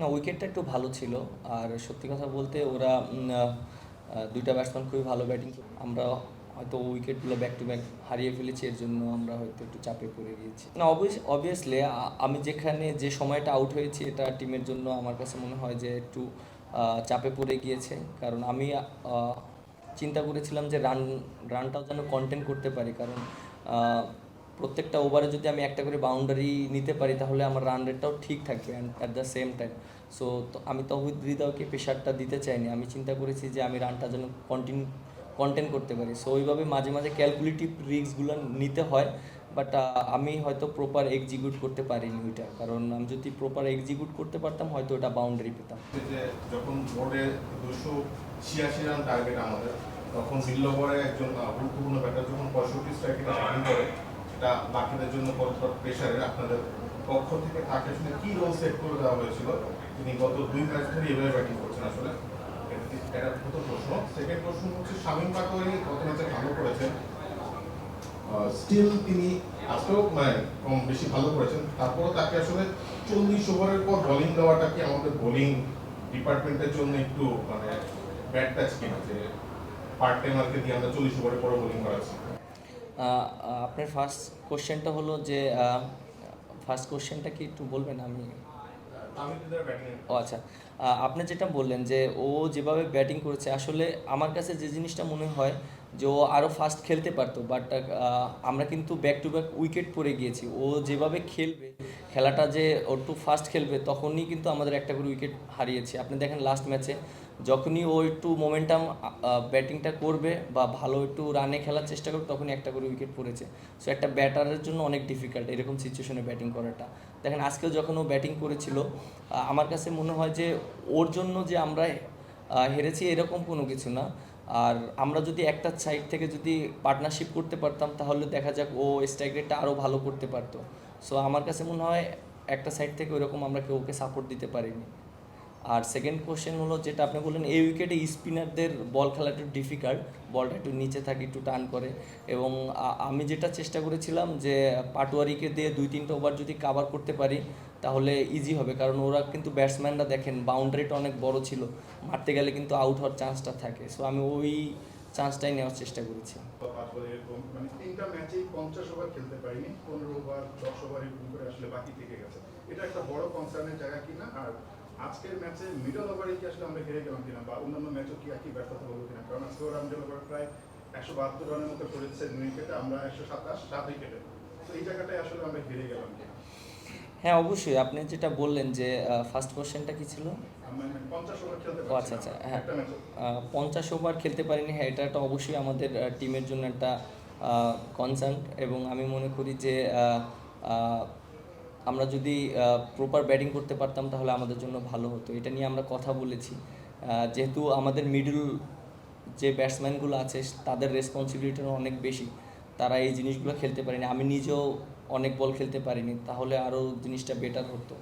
না উইকেটটা একটু ভালো ছিল। আর সত্যি কথা বলতে ওরা দুইটা ব্যাটসম্যান খুবই ভালো ব্যাটিং আমরা হয়তো উইকেটগুলো ব্যাক টু ব্যাক হারিয়ে ফেলেছি, এর জন্য আমরা হয়তো একটু চাপে পড়ে গিয়েছি। না অবভিয়াসলি আমি যেখানে যে সময়টা আউট হয়েছি, এটা টিমের জন্য আমার কাছে মনে হয় যে একটু চাপে পড়ে গিয়েছে। কারণ আমি চিন্তা করেছিলাম যে রান রানটাও যেন কন্টেন্ট করতে পারি। কারণ প্রত্যেকটা ওভারে যদি আমি একটা করে বাউন্ডারি নিতে পারি, তাহলে আমার রান রেটটাও ঠিক থাকবে at the same time so আমি তহিদ হৃদয়কে প্রেশারটা দিতে চাইনি। আমি চিন্তা করেছি যে আমি রানটা যেন কন্টিনিউ কন্টেন করতে পারি। সো ওইভাবে মাঝে মাঝে ক্যালকুলেটিভ রিস্কগুলো নিতে হয় বাট আমি হয়তো প্রপার এক্সিকিউট করতে পারিনি ওইটা। কারণ আমি যদি প্রপার এক্সিকিউট করতে পারতাম, হয়তো ওটা বাউন্ডারি পেতাম। যখন বোর্ডে দুশো ছিয়াশি রান টার্গেট আমাদের, তখন একজন গুরুত্বপূর্ণ ব্যাটার যখন পঁয়ষট্টি স্ট্রাইকে করে এটা বাকিদের জন্য আপনাদের পক্ষ থেকে তাকে কি রোল সেট করে দেওয়া হয়েছিল? তিনি গত দুই ধরে এভাবে ব্যাটিং করছেন আসলে। এটা- প্রশ্ন। সেকেন্ড প্রশ্ন হচ্ছে, শামীম পাটোয়ারি গত ম্যাচে ভালো করেছেন। স্টিল তিনি আজকেও মানে কম বেশি ভালো করেছেন। তারপরও তাকে আসলে চল্লিশ ওভারের পর বোলিং দেওয়াটা কি আমাদের বোলিং ডিপার্টমেন্টের জন্য একটু মানে ব্যাড টাচ কিনা? যে পার্ট টাইমারকে দিয়ে আমরা চল্লিশ ওভারের পরে বোলিং করাচ্ছি। আপনার ফার্স্ট কোশ্চেনটা হলো যে ফার্স্ট কোশ্চেনটা কি একটু বলবেন আমি? ও আচ্ছা। আপনি যেটা বললেন যে ও যেভাবে ব্যাটিং করেছে আসলে আমার কাছে যে জিনিসটা মনে হয় যে ও আরও ফাস্ট খেলতে পারতো বাট আমরা কিন্তু ব্যাক টু ব্যাক উইকেট পড়ে গিয়েছি। ও যেভাবে খেলবে, খেলাটা যে ও একটু ফাস্ট খেলবে, তখনই কিন্তু আমাদের একটা করে উইকেট হারিয়েছি। আপনি দেখেন লাস্ট ম্যাচে যখনই ও একটু মোমেন্টাম ব্যাটিংটা করবে বা ভালো একটু রানে খেলার চেষ্টা করবে, তখনই একটা করে উইকেট পড়েছে। সো একটা ব্যাটারের জন্য অনেক ডিফিকাল্ট এরকম সিচুয়েশনে ব্যাটিং করাটা। দেখেন আজকেও যখন ও ব্যাটিং করেছিল আমার কাছে মনে হয় যে ওর জন্য যে আমরা হেরেছি এরকম কোনো কিছু না। আর আমরা যদি একটা সাইড থেকে যদি পার্টনারশিপ করতে পারতাম, তাহলে দেখা যাক ও স্ট্রাইক আরও ভালো করতে পারতো। সো আমার কাছে মনে হয় একটা সাইড থেকে ওইরকম আমরা কেউ ওকে সাপোর্ট দিতে পারিনি। আর সেকেন্ড কোশ্চেন হলো যেটা আপনি বললেন, এই উইকেটে স্পিনারদের বল খেলা একটু ডিফিকাল্ট বলটা একটু নিচে থাকে, একটু টান করে। এবং আমি যেটা চেষ্টা করেছিলাম যে, পাটোয়ারিকে দিয়ে দুই তিনটা ওভার যদি কাভার করতে পারি তাহলে ইজি হবে। কারণ ওরা কিন্তু ব্যাটসম্যানরা দেখেন বাউন্ডারিটা অনেক বড় ছিল। মারতে গেলে কিন্তু আউট হওয়ার চান্সটা থাকে। সো আমি ওই চান্সটাই নেওয়ার চেষ্টা করেছি। মানে আজকের ম্যাচে কি আসলে আমরা হেরে বা অন্যান্য ম্যাচও কি একই হলো কারণ প্রায় একশো বাহাত্তর আমরা একশো সাতাশ তো এই জায়গাটায় আসলে আমরা হেরে গেলাম কিনা? হ্যাঁ অবশ্যই। আপনি যেটা বললেন যে ফার্স্ট কোশ্চেনটা কি ছিল? ও আচ্ছা, আচ্ছা, হ্যাঁ। পঞ্চাশ ওভার খেলতে পারিনি। হ্যাঁ এটা একটা অবশ্যই আমাদের টিমের জন্য একটা কনসার্ন এবং আমি মনে করি যে আমরা যদি প্রপার ব্যাটিং করতে পারতাম তাহলে আমাদের জন্য ভালো হতো। এটা নিয়ে আমরা কথা বলেছি। যেহেতু আমাদের মিডল যে ব্যাটসম্যানগুলো আছে তাদের রেসপন্সিবিলিটি অনেক বেশি। তারা এই জিনিসগুলো খেলতে পারেনি। আমি নিজেও অনেক বল খেলতে পারিনি, তাহলে আরও জিনিসটা বেটার হতো।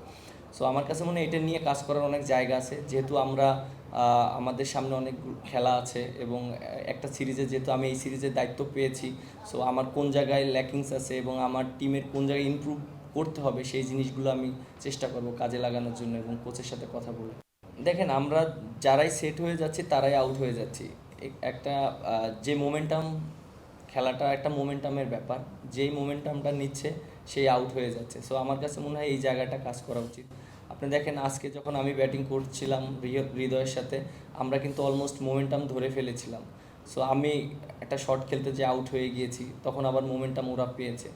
সো আমার কাছে মনে হয় এটা নিয়ে কাজ করার অনেক জায়গা আছে, যেহেতু আমরা আমাদের সামনে অনেক খেলা আছে এবং একটা সিরিজে যেহেতু আমি এই সিরিজের দায়িত্ব পেয়েছি সো আমার কোন জায়গায় ল্যাকিংস আছে এবং আমার টিমের কোন জায়গায় ইমপ্রুভ করতে হবে সেই জিনিসগুলো আমি চেষ্টা করব কাজে লাগানোর জন্য এবং কোচের সাথে কথা বলে। দেখেন, আমরা যারাই সেট হয়ে যাচ্ছি, তারাই আউট হয়ে যাচ্ছি। একটা যে মোমেন্টাম খেলাটা একটা মোমেন্টামের ব্যাপার। যেই মোমেন্টামটা নিচ্ছে, সেই আউট হয়ে যাচ্ছে। সো আমার কাছে মনে হয় এই জায়গাটা কাজ করা উচিত। আপনি দেখেন, আজকে যখন আমি ব্যাটিং করছিলাম হৃদয়ের সাথে, আমরা কিন্তু অলমোস্ট মোমেন্টাম ধরে ফেলেছিলাম। সো আমি একটা শট খেলতে যে আউট হয়ে গিয়েছি, তখন আবার মোমেন্টাম ওরা পেয়েছে।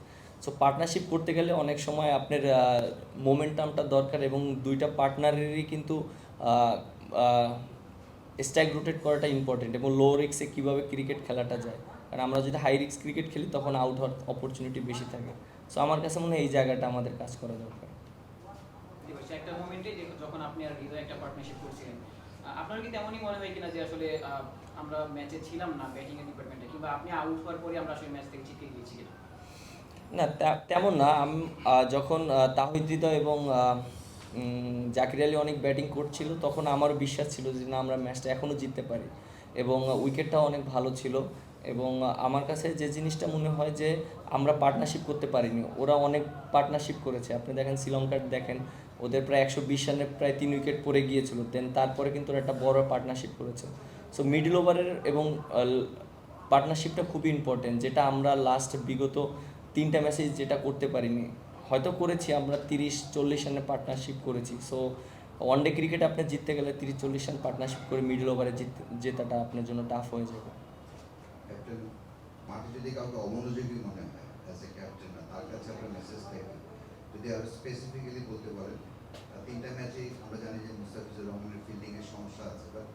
সো পার্টনারশিপ করতে গেলে অনেক সময় আপনার মোমেন্টামটা দরকার এবং দুইটা পার্টনারেরই কিন্তু স্ট্রাইক রোটেট করাটা ইম্পর্টেন্ট এবং লো রিক্সে কীভাবে ক্রিকেট খেলাটা যায়। কারণ আমরা যদি হাই রিক্স ক্রিকেট খেলি তখন আউট হওয়ার অপরচুনিটি বেশি থাকে। সো আমার কাছে মনে হয় এই জায়গাটা আমাদের কাজ করা দরকার। একটা মোমেন্টে যখন আপনি আর হৃদয় একটা পার্টনারশিপ করছিলেন আপনার কি তেমনই মনে হয় কিনা যে আসলে আমরা ম্যাচে ছিলাম না ব্যাটিং এর ডিপার্টমেন্টে কিংবা আপনি আউট হওয়ার পরে আমরা আসলে ম্যাচ থেকে ছিটকে গিয়েছি কিনা? না তেমন না। আমি যখন তাহিদ হৃদয় এবং জাকির আলী অনেক ব্যাটিং করছিল তখন আমারও বিশ্বাস ছিল যে না আমরা ম্যাচটা এখনও জিততে পারি। এবং উইকেটটাও অনেক ভালো ছিল। এবং আমার কাছে যে জিনিসটা মনে হয় যে আমরা পার্টনারশিপ করতে পারিনি, ওরা অনেক পার্টনারশিপ করেছে। আপনি দেখেন শ্রীলঙ্কার দেখেন, ওদের প্রায় একশো বিশ রানে প্রায় তিন উইকেট পড়ে গিয়েছিল। দেন তারপরে কিন্তু ওরা একটা বড় পার্টনারশিপ করেছে। সো মিডল ওভারের এবং পার্টনারশিপটা খুবই ইম্পর্টেন্ট যেটা আমরা লাস্ট বিগত তিনটা ম্যাচে যেটা করতে পারিনি। হয়তো করেছি, আমরা তিরিশ, চল্লিশ রানের পার্টনারশিপ করেছি। সো ওয়ান ডে ক্রিকেট আপনি জিততে গেলে তিরিশ, চল্লিশ রান পার্টনারশিপ করে মিডল ওভারে জিত, জেতাটা আপনার জন্য টাফ হয়ে যাবে। ক্যাপ্টেন মাঠে যদি কাউকে অমনোযোগী মনে হয় অ্যাজ এ ক্যাপ্টেন তার কাছে আপনার মেসেজ থাকবে। যদি আরও স্পেসিফিক্যালি বলতে পারেন তিনটা ম্যাচেই আমরা জানি যে মুস্তাফিজুর রহমানের ফিল্ডিং এর সমস্যা আছে বাট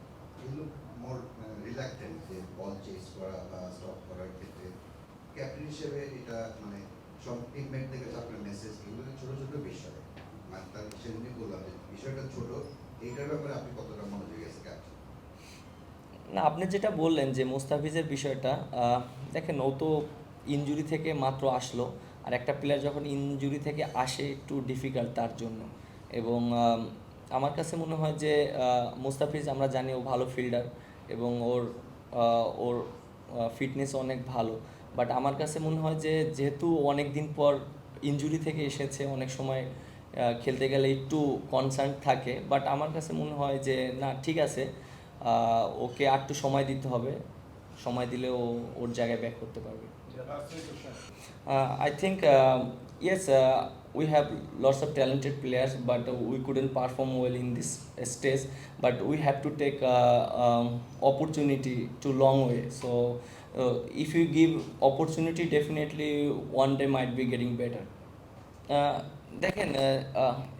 এগুলো মোর রিল্যাক্টেন্ট যে বল চেস করা বা স্টপ করার ক্ষেত্রে। ক্যাপ্টেন হিসেবে এটা মানে সব টিমমেট থেকে আপনার মেসেজ এগুলো ছোট ছোট বিষয়। মানে তার সেজন্যই বললাম যে বিষয়টা ছোট, এইটার ব্যাপারে আপনি কতটা মনোযোগী আছে ক্যাপ্টেন না, আপনি যেটা বললেন যে মোস্তাফিজের বিষয়টা দেখেন ও তো ইনজুরি থেকে মাত্র আসলো, আর একটা প্লেয়ার যখন ইনজুরি থেকে আসে একটু ডিফিকাল্ট তার জন্য। এবং আমার কাছে মনে হয় যে মোস্তাফিজ আমরা জানি ও ভালো ফিল্ডার এবং ওর ওর ফিটনেস অনেক ভালো। বাট আমার কাছে মনে হয় যে, যেহেতু অনেক দিন পর ইনজুরি থেকে এসেছে, অনেক সময় খেলতে গেলে একটু কনসার্ন থাকে বাট আমার কাছে মনে হয় যে, না, ঠিক আছে ওকে আর একটু সময় দিতে হবে। সময় দিলে ও ওর জায়গায় ব্যাক করতে পারবে। I think yes we have lots of talented players but we couldn't perform well in this stage but we have to take opportunity to long way so if you give opportunity definitely one day might be getting better দেখেন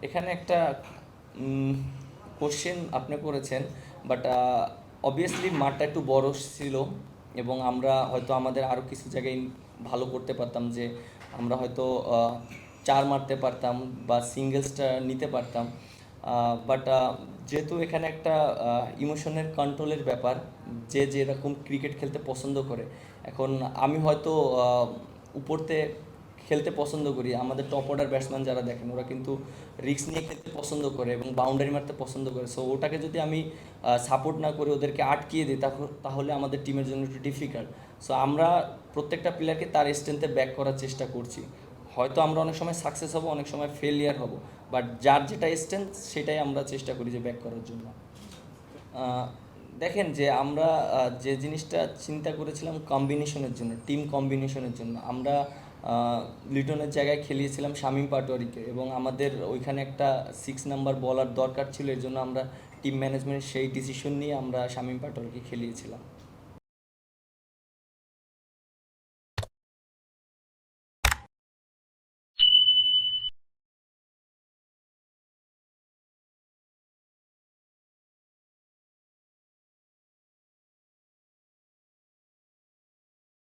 এখানে একটা question আপনি করেছেন। But obviously মাঠটা একটু বড় ছিল এবং আমরা হয়তো আমাদের আরও কিছু জায়গায় ভালো করতে পারতাম যে আমরা হয়তো চার মারতে পারতাম বা সিঙ্গেলসটা নিতে পারতাম। বাট যেহেতু এখানে একটা ইমোশনের কন্ট্রোলের ব্যাপার, যে যেরকম ক্রিকেট খেলতে পছন্দ করে, এখন আমি হয়তো উপরতে খেলতে পছন্দ করি। আমাদের টপ অর্ডার ব্যাটসম্যান যারা দেখেন, ওরা কিন্তু রিস্ক নিয়ে খেলতে পছন্দ করে এবং বাউন্ডারি মারতে পছন্দ করে। সো ওটাকে যদি আমি সাপোর্ট না করে ওদেরকে আটকিয়ে দিই তাহলে আমাদের টিমের জন্য একটু ডিফিকাল্ট সো আমরা প্রত্যেকটা প্লেয়ারকে তার স্ট্রেন্থে ব্যাক করার চেষ্টা করছি। হয়তো আমরা অনেক সময় সাকসেস হব, অনেক সময় ফেলিয়ার হব বাট যার যেটা স্ট্রেংথ সেটাই আমরা চেষ্টা করি যে ব্যাক করার জন্য। দেখেন যে আমরা যে জিনিসটা চিন্তা করেছিলাম কম্বিনেশনের জন্য টিম কম্বিনেশনের জন্য, আমরা লিটনের জায়গায় খেলিয়েছিলাম শামীম পাটোয়ারিকে এবং আমাদের ওইখানে একটা সিক্স নাম্বার বলার দরকার ছিল, এর জন্য আমরা টিম ম্যানেজমেন্ট সেই ডিসিশন নিয়ে আমরা শামীম পাটোয়ারিকে খেলিয়েছিলাম।